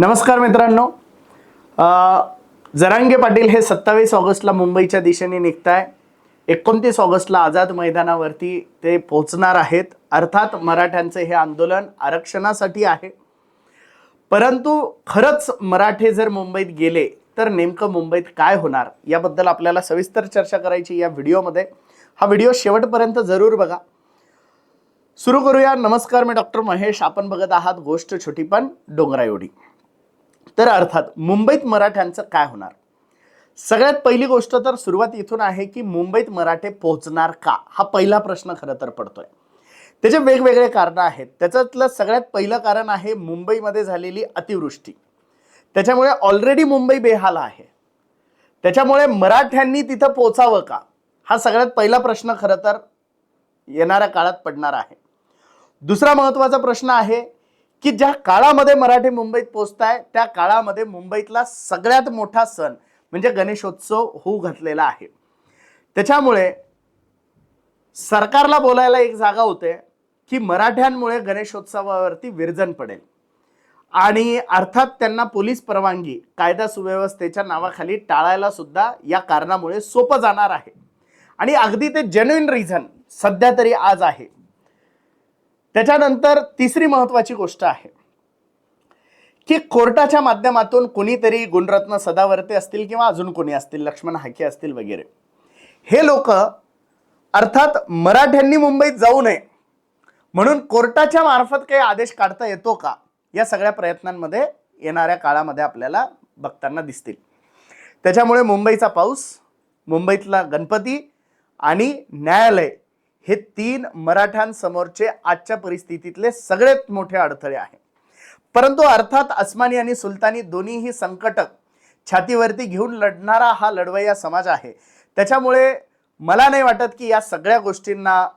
नमस्कार मित्रांनो. जरांगे पाटील हे सत्तावीस ऑगस्टला मुंबईच्या दिशेने निघताय. एकोणतीस ऑगस्टला आझाद मैदानावरती ते पोहोचणार आहेत. अर्थात मराठ्यांचे हे आंदोलन आरक्षणासाठी आहे. परंतु खरंच मराठे जर मुंबईत गेले तर नेमकं मुंबईत काय होणार? याबद्दल आपल्याला सविस्तर चर्चा करायची या व्हिडिओमध्ये. हा व्हिडिओ शेवटपर्यंत जरूर बघा. सुरू करूया. नमस्कार मी डॉक्टर महेश. आपण बघत आहात गोष्ट छोटी पण डोंगराएवढी. तर अर्थात मुंबईत मराठ्यांचं काय होणार? सगळ्यात पहिली गोष्ट तर सुरुवात इथून आहे की मुंबईत मराठे पोहोचणार का? हा पहिला प्रश्न खरं तर पडतोय. त्याचे वेगवेगळे कारणं आहेत. त्याच्यातलं सगळ्यात पहिलं कारण आहे मुंबईमध्ये झालेली अतिवृष्टी. त्याच्यामुळे ऑलरेडी मुंबई बेहाल आहे. त्याच्यामुळे मराठ्यांनी तिथं पोचावं का? हा सगळ्यात पहिला प्रश्न खरं तर येणाऱ्या काळात पडणार आहे. दुसरा महत्त्वाचा प्रश्न आहे की ज्या काळामध्ये मराठी मुंबईत पोचताय त्या काळामध्ये मुंबईतला सगळ्यात मोठा सण म्हणजे गणेशोत्सव होऊ घातलेला आहे. त्याच्यामुळे सरकारला बोलायला एक जागा होते की मराठ्यांमुळे गणेशोत्सवावरती विरजन पडेल. आणि अर्थात त्यांना पोलीस परवानगी कायदा सुव्यवस्थेच्या नावाखाली टाळायला सुद्धा या कारणामुळे सोपं जाणार आहे. आणि अगदी ते जेन्युइन रिझन सध्या तरी आज आहे. त्याच्यानंतर तिसरी महत्वाची गोष्ट आहे की कोर्टाच्या माध्यमातून कोणीतरी गुणरत्न सदावर्ते असतील किंवा अजून कोणी असतील लक्ष्मण हाके असतील वगैरे. हे लोक अर्थात मराठ्यांनी मुंबईत जाऊ नये. म्हणून कोर्टाच्या मार्फत काही आदेश काढता येतो का? या सगळ्या प्रयत्नांमध्ये येणाऱ्या काळामध्ये आपल्याला बघताना दिसतील. त्याच्यामुळे मुंबईचा पाऊस मुंबईतला गणपती आणि न्यायालय हे तीन मराठ्यांसमोरचे आजच्या परिस्थितीतले सगळ्यात मोठे अडथळे आहे. परंतु अर्थात अस्मानी आणि सुलतानी दोन्हीही संकटक छातीवरती घेऊन लढणारा हा लढवय्या समाज आहे. त्याच्यामुळे मला नाही वाटत की या सगळ्या गोष्टींना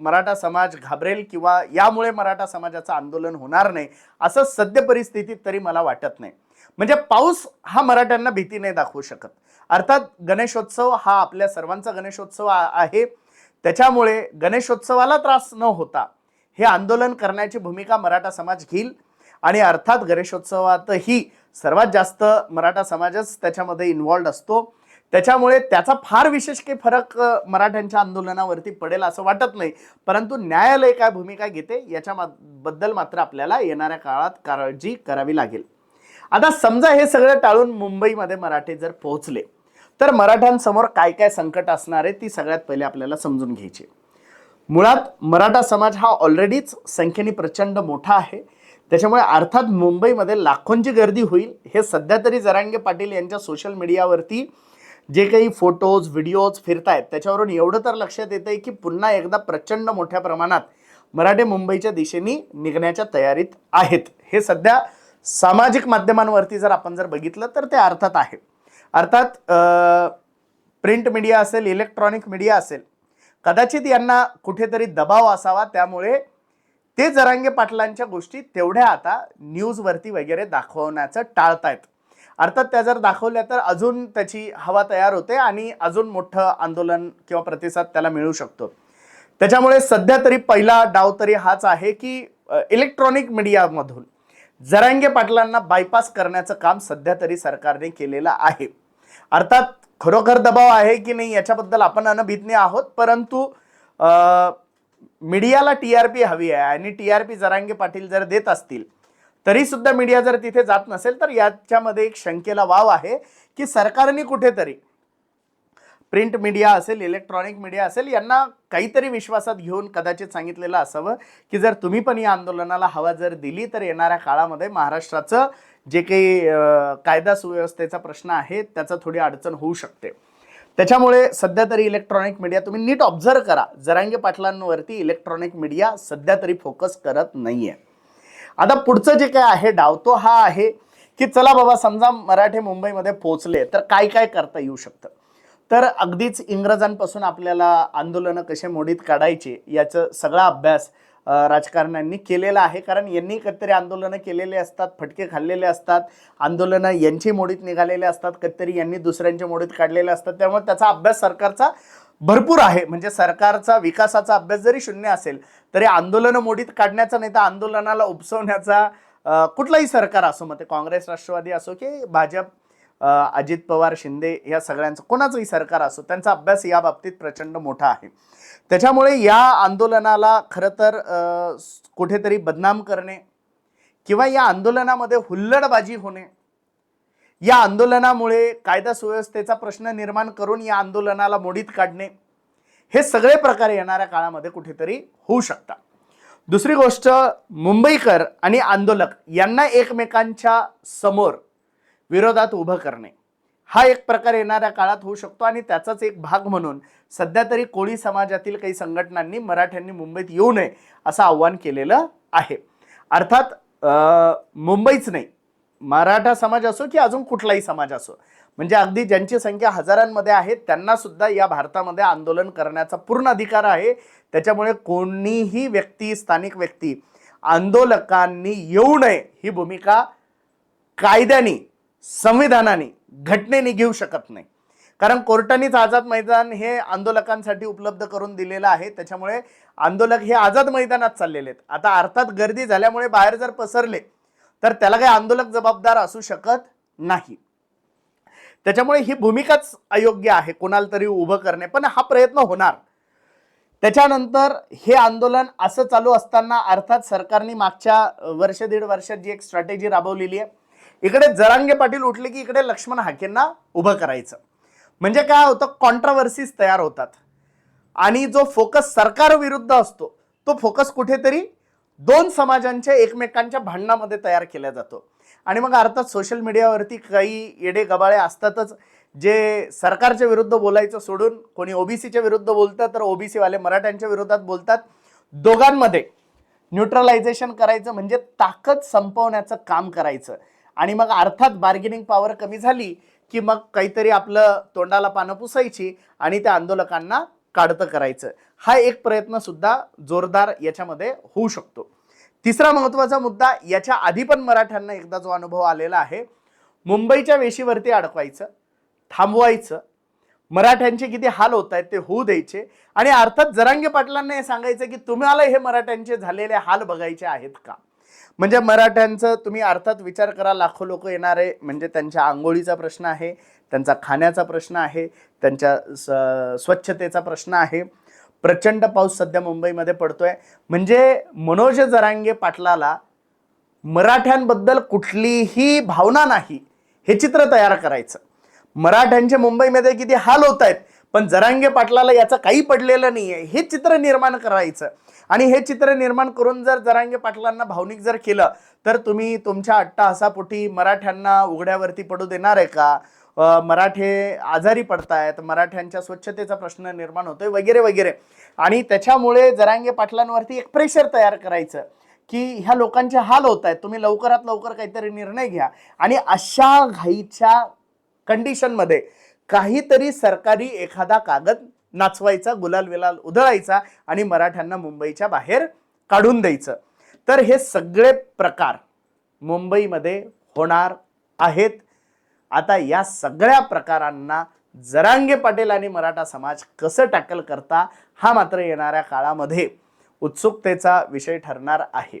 मराठा समाज घाबरेल किंवा यामुळे मराठा समाजाचं आंदोलन होणार नाही असं सद्य परिस्थितीत तरी मला वाटत नाही. म्हणजे पाऊस हा मराठ्यांना भीती नाही दाखवू शकत. अर्थात गणेशोत्सव हा आपल्या सर्वांचा गणेशोत्सव आ- आहे. त्याच्यामुळे गणेशोत्सवाला त्रास न होता हे आंदोलन करण्याची भूमिका मराठा समाज घेईल आणि अर्थात गणेशोत्सवातही सर्वात जास्त मराठा समाजच त्याच्यामध्ये इन्वॉल्ड असतो. त्याच्यामुळे त्याचा फार विशेष काही फरक मराठ्यांच्या आंदोलनावरती पडेल असं वाटत नाही. परंतु न्यायालय काय भूमिका घेते याच्या बद्दल मात्र आपल्याला येणाऱ्या काळात काळजी करावी लागेल. आता समजा हे सगळं टाळून मुंबईमध्ये मराठे जर पोहोचले तर मराठ्यांसमोर काय काय संकट असणार आहे ती सगळ्यात पहिले आपल्याला समजून घ्यायची मुळात मराठा समाज हा ऑलरेडीच संख्येने प्रचंड मोठा आहे. त्याच्यामुळे अर्थात मुंबईमध्ये लाखोंची गर्दी होईल. हे सध्या तरी जरांगे पाटील यांच्या सोशल मीडियावरती जे काही फोटोज व्हिडिओज फिरतायत त्याच्यावरून एवढं तर लक्षात येतं आहे की पुन्हा एकदा प्रचंड मोठ्या प्रमाणात मराठे मुंबईच्या दिशेने निघण्याच्या तयारीत आहेत. हे सध्या सामाजिक माध्यमांवरती जर आपण जर बघितलं तर ते अर्थात आहे. अर्थात प्रिंट मीडिया असेल इलेक्ट्रॉनिक मीडिया असेल कदाचित यांना कुठेतरी दबाव असावा. त्यामुळे ते जरांगे पाटलांच्या गोष्टी तेवढ्या आता न्यूजवरती वगैरे दाखवण्याचं टाळतायत. अर्थात त्या जर दाखवल्या तर अजून त्याची हवा तयार होते आणि अजून मोठं आंदोलन किंवा प्रतिसाद त्याला मिळू शकतो. त्याच्यामुळे सध्या तरी पहिला डाव तरी हाच आहे की इलेक्ट्रॉनिक मीडियामधून जरांगे पाटलांना बायपास करण्याचं काम सध्या तरी सरकारने केलेलं आहे. अर्थात खरोखर दबाव आहे की नाही याच्याबद्दल आपण अनभिज्ञ आहोत परंतु मीडियाला टी आर पी हवी आहे आणि T R P Jarange Patil जर देत असतील तरी सुद्धा मीडिया जर तिथे जात नसेल तर याच्यामध्ये एक शंकेला वाव आहे की सरकारने कुठेतरी प्रिंट मीडिया असेल इलेक्ट्रॉनिक मीडिया असेल यांना काहीतरी विश्वासात घेऊन कदाचित सांगितलेलं असावं की जर तुम्ही पण या आंदोलनाला हवा जर दिली तर येणाऱ्या काळामध्ये महाराष्ट्राचं जे काही कायदा सुव्यवस्थेचा प्रश्न आहे त्याचा थोडी अडचण होऊ शकते. त्याच्यामुळे सध्या तरी इलेक्ट्रॉनिक मीडिया तुम्ही नीट ऑब्झर्व करा. जरांगे पाटलांवरती इलेक्ट्रॉनिक मीडिया सध्या तरी फोकस करत नाहीये. आता पुढचं जे काय आहे डावतो हा आहे की चला बाबा समजा मराठे मुंबईमध्ये पोहोचले तर काय काय करता येऊ शकतं? तर अगदीच इंग्रजांपासून आपल्याला आंदोलनं कसे मोडीत काढायचे याचं सगळा अभ्यास राजकारण्यांनी केलेला आहे. कारण यांनी कधीतरी आंदोलनं केलेले असतात फटके खाल्लेले असतात आंदोलनं यांची मोडीत निघालेले असतात कधीतरी यांनी दुसऱ्यांच्या मोडीत काढलेले असतात. त्यामुळे त्याचा अभ्यास सरकारचा भरपूर आहे. म्हणजे सरकारचा विकासाचा अभ्यास जरी शून्य असेल तरी आंदोलनं मोडीत काढण्याचा नाही तर आंदोलनाला उपसवण्याचा कुठलाही सरकार असो मग ते काँग्रेस राष्ट्रवादी असो की भाजप अजित पवार शिंदे या सगळ्यांचं कोणाचंही सरकार असो त्यांचा अभ्यास या बाबतीत प्रचंड मोठा आहे. त्याच्यामुळे या आंदोलनाला खरं तर कुठेतरी बदनाम करणे किंवा या आंदोलनामध्ये हुल्लडबाजी होणे या आंदोलनामुळे कायदा सुव्यवस्थेचा प्रश्न निर्माण करून या आंदोलनाला मोडीत काढणे हे सगळे प्रकार येणाऱ्या काळामध्ये कुठेतरी होऊ शकतात. दुसरी गोष्ट मुंबईकर आणि आंदोलक यांना एकमेकांच्या समोर विरोधात उभं करणे. हा एक प्रकार येणाऱ्या काळात होऊ शकतो आणि त्याचाच एक भाग म्हणून सध्या तरी कोळी समाजातील काही संघटनांनी मराठ्यांनी मुंबईत येऊ नये असं आव्हान केलेलं आहे. अर्थात मुंबईच नाही. मराठा समाज असो की अजून कुठलाही समाज असो. म्हणजे अगदी ज्यांची संख्या हजारांमध्ये आहे त्यांना सुद्धा या भारतामध्ये आंदोलन करण्याचा पूर्ण अधिकार आहे. त्याच्यामुळे कोणीही व्यक्ती स्थानिक व्यक्ती आंदोलकांनी येऊ नये ही भूमिका कायद्याने संविधानाने घटनेने घेऊ शकत नाही. कारण कोर्टानेच आझाद मैदान हे आंदोलकांसाठी उपलब्ध करून दिलेलं आहे. त्याच्यामुळे आंदोलक हे आझाद मैदानात चाललेले आहेत. आता अर्थात गर्दी झाल्यामुळे बाहेर जर पसरले तर त्याला काही आंदोलक जबाबदार असू शकत नाही. त्याच्यामुळे ही भूमिकाच अयोग्य आहे. कोणाला तरी उभं करणे. पण हा प्रयत्न होणार. त्याच्यानंतर हे आंदोलन असं चालू असताना अर्थात सरकारने मागच्या वर्ष दीड वर्षात जी एक स्ट्रॅटेजी राबवलेली आहे इकडे जरांगे पाटील उठले की इकडे लक्ष्मण हाकेंना उभं करायचं. म्हणजे काय होतं? कॉन्ट्रावर्सीज तयार होतात. आणि जो फोकस सरकार विरुद्ध असतो तो फोकस कुठेतरी दोन समाजांच्या एकमेकांच्या भांडणामध्ये तयार केला जातो. आणि मग अर्थात सोशल मीडियावरती काही येडे गबाळे असतातच. जे सरकारच्या विरुद्ध बोलायचं सोडून कोणी ओबीसीच्या विरुद्ध बोलतं तर ओबीसी वाले मराठ्यांच्या विरोधात बोलतात. दोघांमध्ये न्यूट्रलायझेशन करायचं म्हणजे ताकद संपवण्याचं काम करायचं. आणि मग अर्थात बार्गेनिंग पॉवर कमी झाली की मग काहीतरी आपलं तोंडाला पानं पुसायची आणि त्या आंदोलकांना काढतं करायचं. हा एक प्रयत्न सुद्धा जोरदार याच्यामध्ये होऊ शकतो. तिसरा महत्त्वाचा मुद्दा याच्या आधी पण मराठ्यांना एकदा जो अनुभव आलेला आहे मुंबईच्या वेशीवरती अडकवायचं थांबवायचं. मराठ्यांचे किती हाल होत आहेत ते होऊ द्यायचे. आणि अर्थात जरांगे पाटलांना हे सांगायचं की तुम्हाला हे मराठ्यांचे झालेले हाल बघायचे आहेत का? म्हणजे मराठ्यांचं तुम्ही अर्थात विचार करा लाखो लोक येणारे म्हणजे त्यांच्या आंघोळीचा प्रश्न आहे त्यांचा खाण्याचा प्रश्न आहे त्यांच्या स- स्वच्छतेचा प्रश्न आहे. प्रचंड पाऊस सध्या मुंबईमध्ये पडतोय. म्हणजे मनोज जरांगे पाटलाला मराठ्यांबद्दल कुठलीही भावना नाही हे चित्र तयार करायचं. मराठ्यांचे मुंबईमध्ये किती हाल होत आहेत पण जरांगे पाटलाला याचं काही पडलेलं नाहीये. हे चित्र निर्माण करायचं. आणि हे चित्र निर्माण करून जर जरांगे पाटलांना भावनिक जर केलं तर तुम्ही तुमच्या अट्टाहासापोटी मराठ्यांना उघड्यावरती पडू देणार आहे का? मराठे आजारी पडतायत मराठ्यांच्या स्वच्छतेचा प्रश्न निर्माण होतोय वगैरे वगैरे. आणि त्याच्यामुळे जरांगे पाटलांवरती एक प्रेशर तयार करायचं की ह्या लोकांचे हाल होत आहेत तुम्ही लवकरात लवकर काहीतरी निर्णय घ्या. आणि अशा घाईच्या कंडिशनमध्ये काहीतरी सरकारी एखादा कागद नाचवायचा गुलाल विलाल उधळायचा आणि मराठ्यांना मुंबईच्या बाहेर काढून द्यायचं. तर हे सगळे प्रकार मुंबईमध्ये होणार आहेत. आता या सगळ्या प्रकारांना जरांगे पाटील आणि मराठा समाज कसं टॅकल करता हा मात्र येणाऱ्या काळामध्ये उत्सुकतेचा विषय ठरणार आहे.